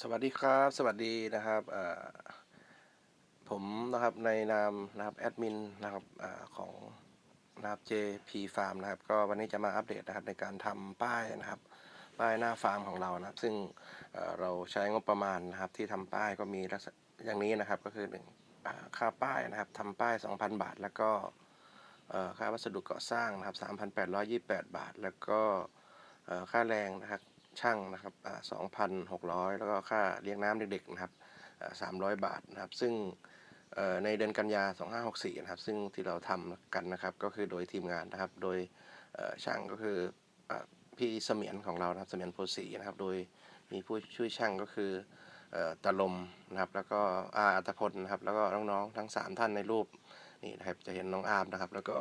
สวัสดีครับ สวัสดีนะครับผมนะครับในนามนะครับแอดมินนะครับอของนะครับ JP Farm นะครับ ก็วันนี้จะมาอัปเดตนะครับในการทำป้ายนะครับ ป้ายหน้าฟาร์มของเรานะครับ ซึ่งเเราใช้งบประมาณนะครับ ที่ทำป้ายก็มีลักษณะอย่างนี้นะครับ ก็คือหนึ่งค่าป้ายนะครับทำป้าย 2,000 บาท แล้วก็ค่าวัสดุก่อสร้างนะครับ3,828 บาท แล้วก็ค่าแรงนะครับ ช่างนะครับสองพันหกร้อยแล้วก็ค่าเลี้ยงน้ำเด็กๆนะครับสามร้อยบาทนะครับ ซึ่งในเดือนกันยา 2564 นะครับ ซึ่งที่เราทำกันนะครับ ก็คือโดยทีมงานนะครับ โดยช่างก็คืออพี่เสมียนของเรานะครับเสมียนโพสีนะครับ โดยมีผู้ช่วยช่างก็คืออตะลมนะครับ แล้วก็อาอัตพลนะครับ แล้วก็น้องๆ ทั้ง 3 ท่านในรูปนี่นะครับ จะเห็นน้องอาร์มนะครับ แล้วก็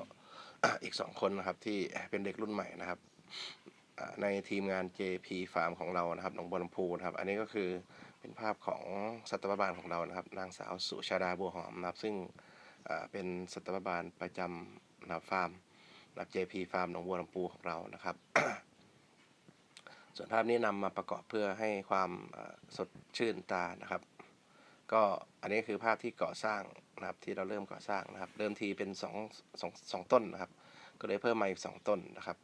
อีก 2 คนนะครับที่เป็นเด็กรุ่นใหม่นะครับ ในทีมงาน JP Farm ของเรานะครับหนองบัวลำพูนะครับ อันนี้ก็คือเป็นภาพของสัตวบาลของเรานะครับ นางสาวสุชาดาบัวหอมนะครับ ซึ่งเป็นสัตวบาลประจำนะฟาร์มนะครับ JP Farm หนองบัวลำพูของเรานะครับ ส่วนภาพนี้นำมาประกอบเพื่อให้ความสดชื่นตานะครับ ก็อันนี้คือภาพที่ก่อสร้างนะครับที่เราเริ่มก่อสร้างนะครับ เริ่มทีเป็นสองสองสองต้นนะครับ ก็เลยเพิ่มมาอีกสองต้นนะครับ